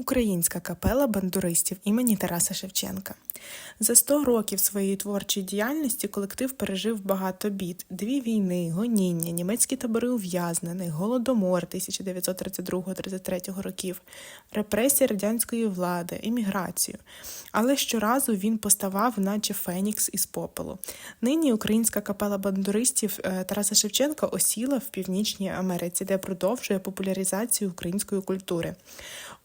Українська капела бандуристів імені Тараса Шевченка. За 100 років своєї творчої діяльності колектив пережив багато бід: дві війни, гоніння, німецькі табори ув'язнених, голодомор 1932-33 років, репресії радянської влади, еміграцію. Але щоразу він поставав, наче Фенікс із попелу. Нині українська капела бандуристів е, Тараса Шевченка осіла в Північній Америці, де продовжує популяризацію української культури.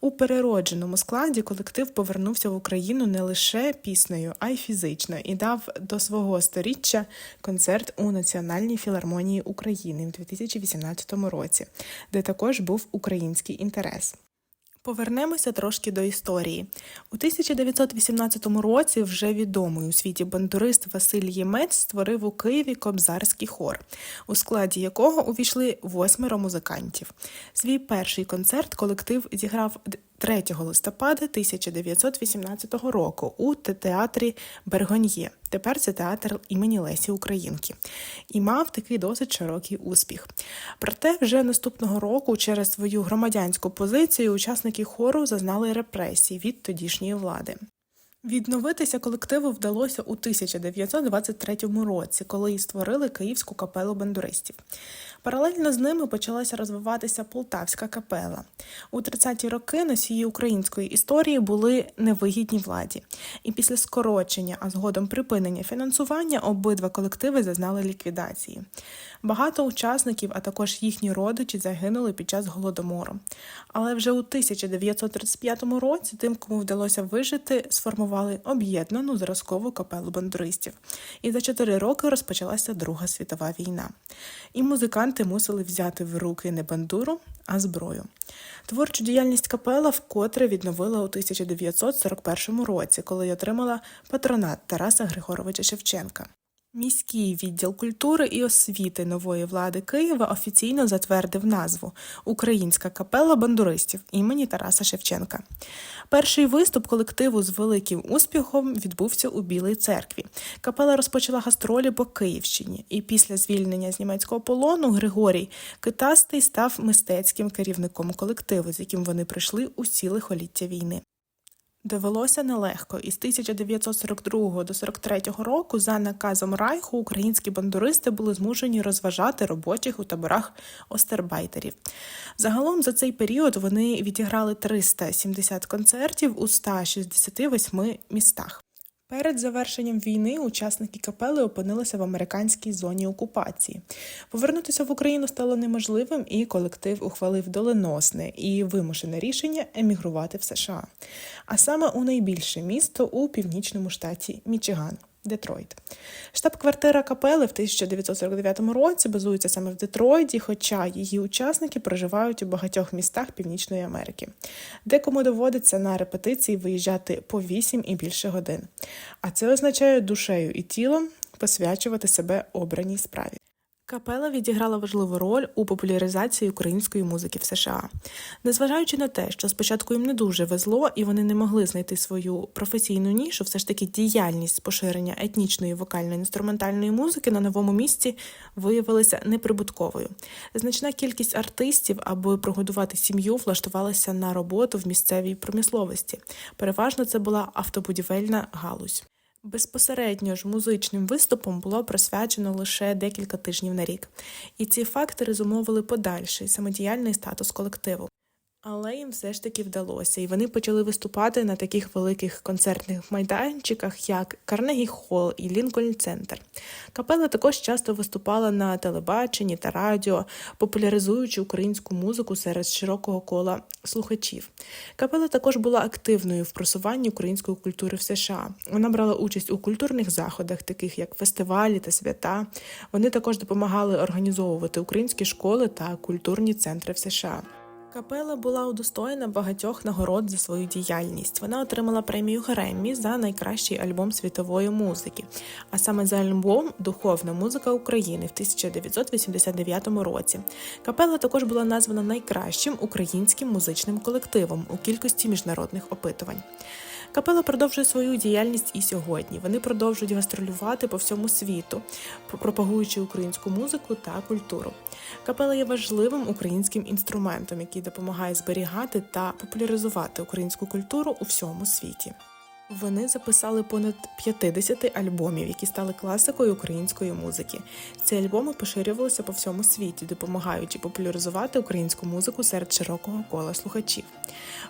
У переродженому складі колектив повернувся в Україну не лише піснею, а й фізично і дав до свого сторіччя концерт у Національній філармонії України в 2018 році, де також був український інтерес. Повернемося трошки до історії. У 1918 році вже відомий у світі бандурист Василь Ємець створив у Києві кобзарський хор, у складі якого увійшли восьмеро музикантів. Свій перший концерт колектив зіграв 3 листопада 1918 року у театрі Бергоньє. Тепер це театр імені Лесі Українки, і мав такий досить широкий успіх. Проте вже наступного року, через свою громадянську позицію, учасники хору зазнали репресій від тодішньої влади. Відновитися колективу вдалося у 1923 році, коли і створили Київську капелу бандуристів. Паралельно з ними почалася розвиватися Полтавська капела. У 30-ті роки носії української історії були невигідні владі, і після скорочення, а згодом припинення фінансування обидва колективи зазнали ліквідації. Багато учасників, а також їхні родичі, загинули під час голодомору. Але вже у 1935 році тим, кому вдалося вижити, сформували об'єднану зразкову капелу бандуристів. І за чотири роки розпочалася Друга світова війна. І музиканти мусили взяти в руки не бандуру, а зброю. Творчу діяльність капела вкотре відновила у 1941 році, коли й отримала патронат Тараса Григоровича Шевченка. Міський відділ культури і освіти нової влади Києва офіційно затвердив назву Українська капела бандуристів імені Тараса Шевченка. Перший виступ колективу з великим успіхом відбувся у Білій церкві. Капела розпочала гастролі по Київщині, і після звільнення з німецького полону Григорій Китастий став мистецьким керівником колективу, з яким вони прийшли усі лихоліття війни. Довелося нелегко. Із 1942 до 43 року за наказом Райху українські бандуристи були змушені розважати робочих у таборах остербайтерів. Загалом за цей період вони відіграли 370 концертів у 168 містах. Перед завершенням війни учасники капели опинилися в американській зоні окупації. Повернутися в Україну стало неможливим, і колектив ухвалив доленосне і вимушене рішення емігрувати в США, а саме у найбільше місто у північному штаті Мічиган. Детройт. Штаб-квартира капели в 1949 році базується саме в Детройті, хоча її учасники проживають у багатьох містах Північної Америки, декому доводиться на репетиції виїжджати по 8 і більше годин. А це означає душею і тілом посвячувати себе обраній справі. Капела відіграла важливу роль у популяризації української музики в США, незважаючи на те, що спочатку їм не дуже везло і вони не могли знайти свою професійну нішу, все ж таки діяльність поширення етнічної вокальної інструментальної музики на новому місці виявилася неприбутковою. Значна кількість артистів, аби прогодувати сім'ю, влаштувалася на роботу в місцевій промисловості. Переважно це була автобудівельна галузь. Безпосередньо ж музичним виступом було присвячено лише декілька тижнів на рік, і ці фактори зумовили подальший самодіяльний статус колективу. Але їм все ж таки вдалося, і вони почали виступати на таких великих концертних майданчиках, як Карнегі Холл і Лінкольн Центр. Капела також часто виступала на телебаченні та радіо, популяризуючи українську музику серед широкого кола слухачів. Капела також була активною в просуванні української культури в США. Вона брала участь у культурних заходах, таких як фестивалі та свята. Вони також допомагали організовувати українські школи та культурні центри в США. Капела була удостоєна багатьох нагород за свою діяльність. Вона отримала премію Греммі за найкращий альбом світової музики, а саме за альбом Духовна музика України в 1989 році. Капела також була названа найкращим українським музичним колективом у кількості міжнародних опитувань. Капела продовжує свою діяльність і сьогодні. Вони продовжують гастролювати по всьому світу, пропагуючи українську музику та культуру. Капела є важливим українським інструментом, який допомагає зберігати та популяризувати українську культуру у всьому світі. Вони записали понад 50 альбомів, які стали класикою української музики. Ці альбоми поширювалися по всьому світі, допомагаючи популяризувати українську музику серед широкого кола слухачів.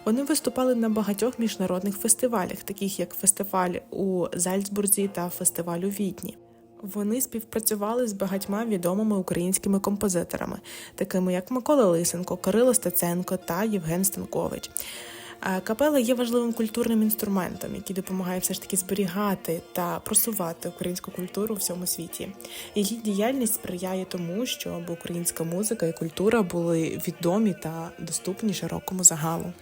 Вони виступали на багатьох міжнародних фестивалях, таких як фестиваль у Зальцбурзі та фестиваль у Відні. Вони співпрацювали з багатьма відомими українськими композиторами, такими як Микола Лисенко, Кирило Стеценко та Євген Станкович. Капела є важливим культурним інструментом, який допомагає все ж таки зберігати та просувати українську культуру у всьому світі. Її діяльність сприяє тому, щоб українська музика і культура були відомі та доступні широкому загалу.